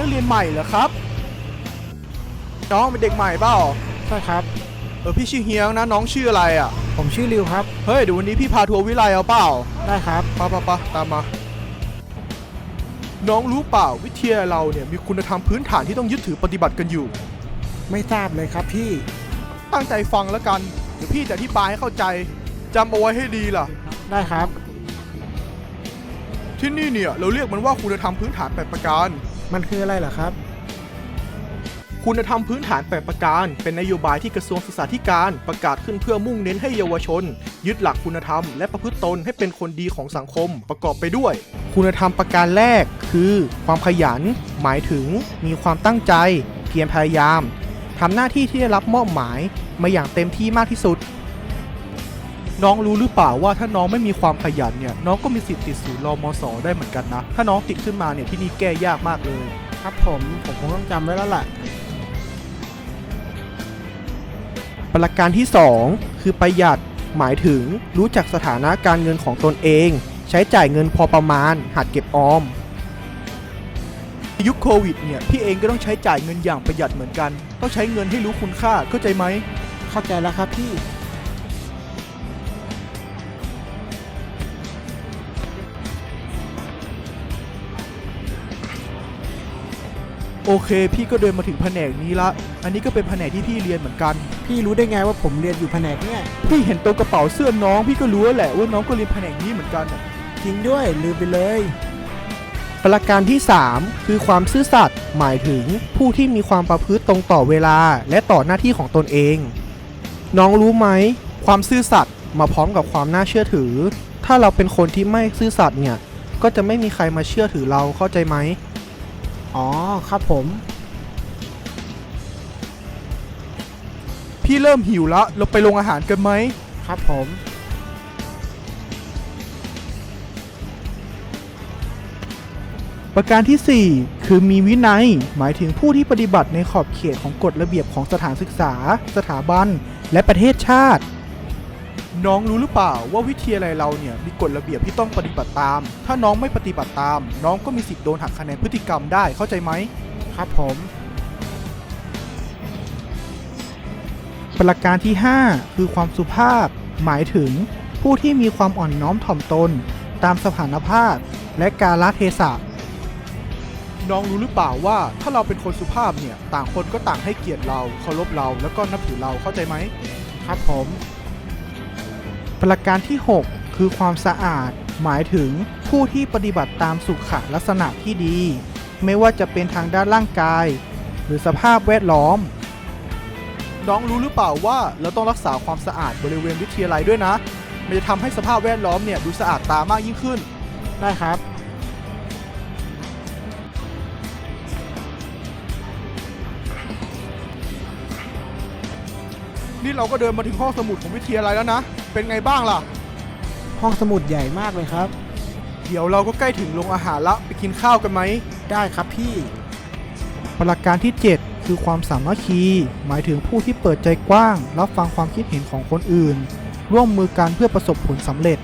น้องนักเรียนใหม่เหรอครับ น้องเป็นเด็กใหม่เปล่าใช่ครับ เออพี่ชื่อเฮียงนะน้องชื่ออะไรอะ ผมชื่อริวครับ เฮ้ยเดี๋ยววันนี้พี่พาทัวร์วิไลเอาเปล่าได้ครับ ปะปะปะตามมา น้องรู้เปล่าวิทยาเราเนี่ยมีคุณธรรมพื้นฐานที่ต้องยึดถือปฏิบัติกันอยู่ ไม่ทราบเลยครับพี่ ตั้งใจฟังแล้วกัน เดี๋ยวพี่จะอธิบายให้เข้าใจจำเอาไว้ให้ดีล่ะ ได้ครับ ที่นี่เนี่ยเราเรียกมันว่าคุณธรรมพื้นฐาน8ประการ มันคืออะไรเหรอครับ คุณธรรมพื้นฐาน8ประการ เป็นนโยบายที่กระทรวงศึกษาธิการประกาศขึ้นเพื่อมุ่งเน้นให้เยาวชน ยึดหลักคุณธรรม และประพฤติตนให้เป็นคนดีของสังคมประกอบไปด้วย คุณธรรมประการแรกคือ ความขยัน หมายถึงมีความตั้งใจ เพียรพยายามทำหน้าที่ที่ได้รับมอบหมายมาอย่างเต็มที่มากที่สุด น้องรู้หรือเปล่าว่าถ้าน้องไม่มีความขยันเนี่ยน้องก็มีสิทธิ์ติดศูนย์รอมสได้เหมือนกันนะ ถ้าน้องติดขึ้นมาเนี่ยที่นี่แก้ยากมากเลย ครับผมผมคงต้องจำไว้แล้วล่ะ ประการที่ 2 คือประหยัดหมายถึงรู้จักสถานะการเงินของตนเอง ใช้จ่ายเงินพอประมาณ หัดเก็บออมในยุคโควิดเนี่ยพี่เองก็ต้องใช้จ่ายเงินอย่างประหยัดเหมือนกัน ต้องใช้เงินให้รู้คุณค่าเข้าใจไหมเข้าใจแล้วครับพี่ โอเค พี่ก็เดินมาถึงแผนกนี้ละ อันนี้ก็เป็นแผนกที่พี่เรียนเหมือนกัน พี่รู้ได้ไงว่าผมเรียนอยู่แผนกเนี่ยพี่เห็นตรงกระเป๋าเสื้อน้อง พี่ก็รู้แล้วแหละว่าน้องก็เรียนแผนกนี้เหมือนกันน่ะจริงด้วยลืมไปเลย ประการที่ 3 คือความซื่อสัตย์หมายถึงผู้ที่มีความประพฤติตรงต่อเวลาและต่อหน้าที่ของตนเอง น้องรู้ไหม ความซื่อสัตย์มาพร้อมกับความน่าเชื่อถือ ถ้าเราเป็นคนที่ไม่ซื่อสัตย์เนี่ยก็จะไม่มีใครมาเชื่อถือเราเข้าใจไหม อ๋อครับผม พี่เริ่มหิวละเราไปโรงอาหารกันไหม ครับผม ประการทีสี่ 4 คือมีวินัย หมายถึงผู้ที่ปฏิบัติในขอบเขตของกฎระเบียบของสถานศึกษา สถาบัน และประเทศชาติ น้องรู้หรือเปล่าว่าวิทยาลัยเราเนี่ยมีกฎระเบียบที่ต้องปฏิบัติตาม ถ้าน้องไม่ปฏิบัติตาม น้องก็มีสิทธิ์โดนหักคะแนนพฤติกรรมได้เข้าใจไหม ครับผม ประการที่ 5 คือความสุภาพ หมายถึง ผู้ที่มีความอ่อนน้อมถ่อมตน ตามสถานภาพ และกาลเทศะน้องรู้หรือเปล่าว่าถ้าเราเป็นคนสุภาพเนี่ย ต่างคนก็ต่างให้เกียรติเราเคารพเราแล้วก็นับถือเราเข้าใจไหม ครับผม ประการที่ 6 คือความสะอาด หมายถึงผู้ที่ปฏิบัติตามสุขลักษณะที่ดี ไม่ว่าจะเป็นทางด้านร่างกาย หรือสภาพแวดล้อม น้องรู้หรือเปล่าว่าเราต้องรักษาความสะอาดบริเวณวิทยาลัยด้วยนะ มันจะทำให้สภาพแวดล้อมเนี่ยดูสะอาดตามากยิ่งขึ้น ได้ครับ นี่เราก็เดินมาถึงห้องสมุดของวิทยาลัยแล้วนะ เป็นไงบ้างล่ะ ห้องสมุดใหญ่มากเลยครับ เดี๋ยวเราก็ใกล้ถึงโรงอาหารละไปกินข้าวกันไหม ได้ครับพี่ ประการที่ 7 คือความสามัคคี หมายถึงผู้ที่เปิดใจกว้าง รับฟังความคิดเห็นของคนอื่น ร่วมมือกันเพื่อประสบผลสำเร็จ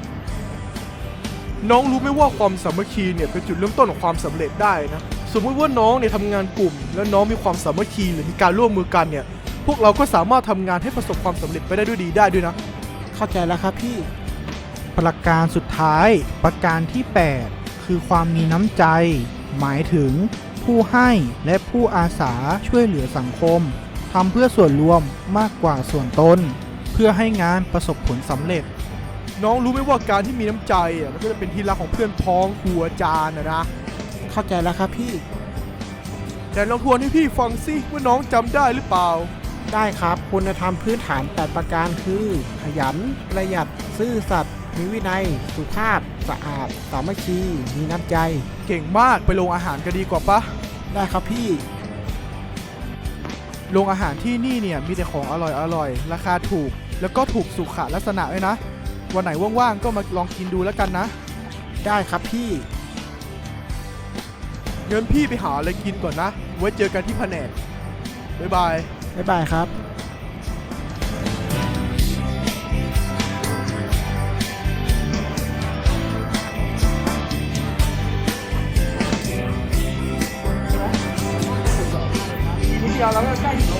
น้องรู้ไหมว่าความสามัคคีเนี่ยเป็นจุดเริ่มต้นของความสำเร็จได้นะ สมมติว่าน้องเนี่ยทำงานกลุ่ม แล้วน้องมีความสามัคคีหรือมีการร่วมมือกันเนี่ย พวกเราก็สามารถทำงานให้ประสบความสำเร็จไปได้ด้วยดีได้ด้วยนะ เข้าใจแล้วครับพี่ ประการสุดท้าย ประการที่ 8 คือความมีน้ำใจ หมายถึงผู้ให้และผู้อาสาช่วยเหลือสังคมทำเพื่อส่วนรวมมากกว่าส่วนตนเพื่อให้งานประสบผลสำเร็จ น้องรู้ไหมว่าการที่มีน้ำใจอะมันก็จะเป็นที่รักของเพื่อนพ้องครูอาจารย์นะนะเข้าใจแล้วครับพี่ แต่ลองทวนให้พี่ฟังสิว่าน้องจำได้หรือเปล่า ได้ครับ คุณธรรมพื้นฐาน 8 ประการคือ ขยัน ประหยัด ซื่อสัตย์ มีวินัย สุภาพ สะอาด สามัคคี มีน้ำใจ เก่งมากไปโรงอาหารก็ดีกว่าปะ ได้ครับพี่ โรงอาหารที่นี่เนี่ยมีแต่ของอร่อยอร่อยๆราคาถูก แล้วก็ถูกสุขลักษณะด้วยนะ วันไหนว่างๆ ก็มาลองกินดูแล้วกันนะ ได้ครับพี่เงินพี่ไปหาอะไรกินก่อนนะ ไว้เจอกันที่แผนกบ๊ายบาย บ๊ายบายครับเดียวแล้วก็กล้